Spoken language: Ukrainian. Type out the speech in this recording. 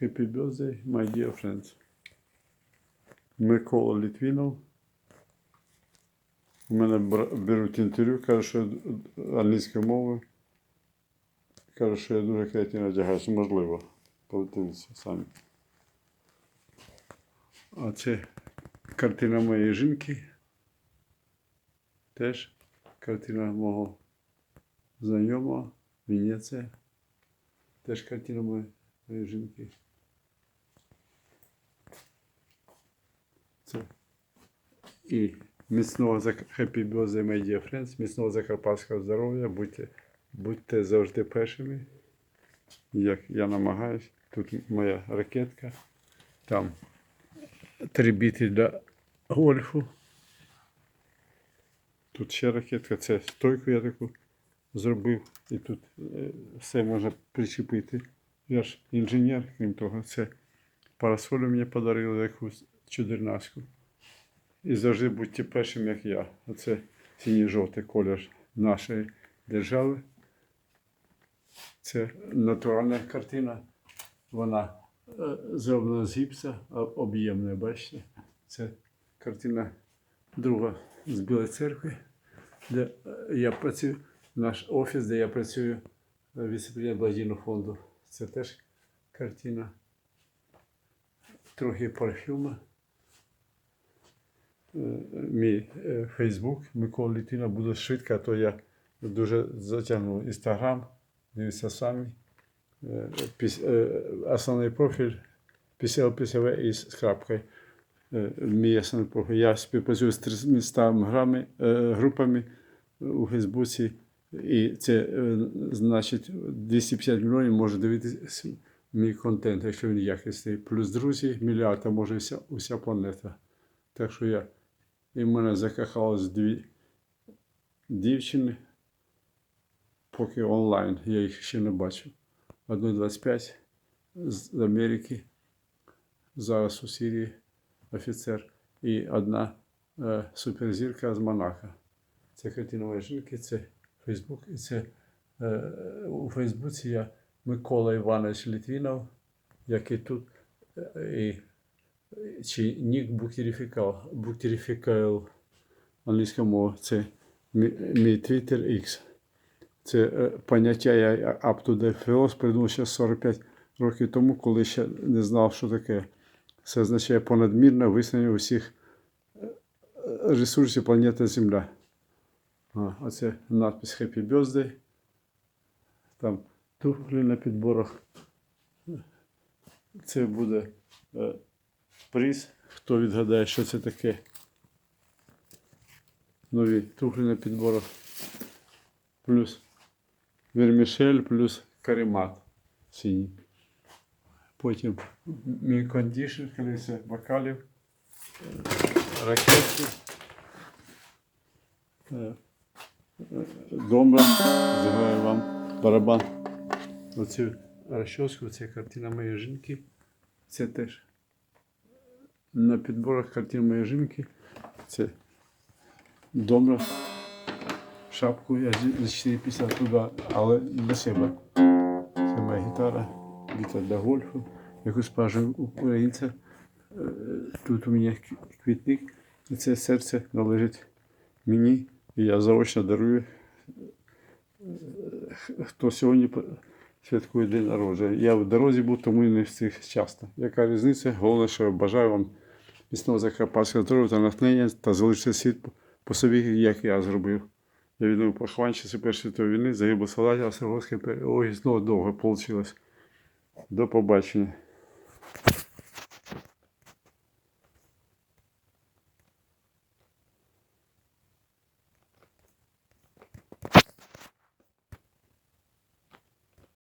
Happy birthday, my dear friends. Микола Літвінов. У мене беруть інтерв'ю, кажуть, що я англійською мовою. Кажуть, що я дуже креативно одягаюся. Можливо. Подивіться самі. А це картина моєї жінки. Теж картина мого знайомого. Венеція. Теж картина моєї жінки. Це. І міцного Happy birthday, my dear friends, міцного закарпатського здоров'я. Будьте, будьте завжди першими. Як я намагаюсь. Тут моя ракетка. Там три біти для гольфу. Тут ще ракетка, це стойку я таку зробив. І тут е, все можна причепити. Я ж інженер, крім того, це парасолю мені подарили якусь чудернацьку. І завжди будьте першим, як я. Оце синій-жовтий колір нашої держави. Це натуральна картина. Вона е, зроблена з гіпса, об'ємна, бачите. Це картина друга з Білої церкви, де е, я працюю, наш офіс, де я працюю, е, віце-президент благодійного фонду. Це теж картина. Трохи парфюма. Е, Мій Фейсбук Микола Літвіна буде швидко, то я дуже затягнув Інстаграм, дивіться самі. Е, е, Основний профіль ПСВ із крапкою. Е, Мій основний профіль. Я співпрацюю з 300 грами, е, групами у Фейсбуці. І це значить 250 мільйонів може дивитися мій контент, якщо він якісний. Плюс друзі, мільярд, а може вся, уся планета. Так що я і в мене закохалось дві дівчини, поки онлайн, я їх ще не бачив. Одну 25 з Америки, зараз у Сирії офіцер, і одна е, суперзірка з Монако. Це картина моєї жінки, це Фейсбук. І це е, у Фейсбуці я Микола Іванович Літвінов, який тут е, і чи Нік Буктерифікал англійською мовою. Це мій, Twitter X. Це е, поняття я up to date philosophy придумав ще 45 років тому, коли ще не знав, що таке. Це означає понадмірне виснання усіх е, ресурсів планети Земля. А, оце надпис Happy Birthday. Там туфлі на підборах. Це буде е, приз. Хто відгадає, що це таке? Нові туфлі на підборах. Плюс вермішель, плюс каремат синій. Потім мій кондішн, колесо бокалів, ракетки. Е, е, зіграю вам барабан. Оцю розчоску, це картина моєї жінки. Це теж на підборах картин моєї жінки. Це Домра. Шапку я зі- 450 туди, але для себе. Це моя гітара, гітара для гольфу. Яку спажу українця. Е, Тут у мене квітник. І це серце належить мені. І я заочно дарую. е, Хто сьогодні святкує день народження. Я в дорозі був, тому і не встиг часто. Яка різниця? Головне, що я бажаю вам міцного закарпатського здоров'я та натхнення та залишити світ по- собі, як я зробив. Я відомий поховань часи Першої світової війни, загибло солдатів, а Сергійської перемоги знову довго вийшло. До побачення.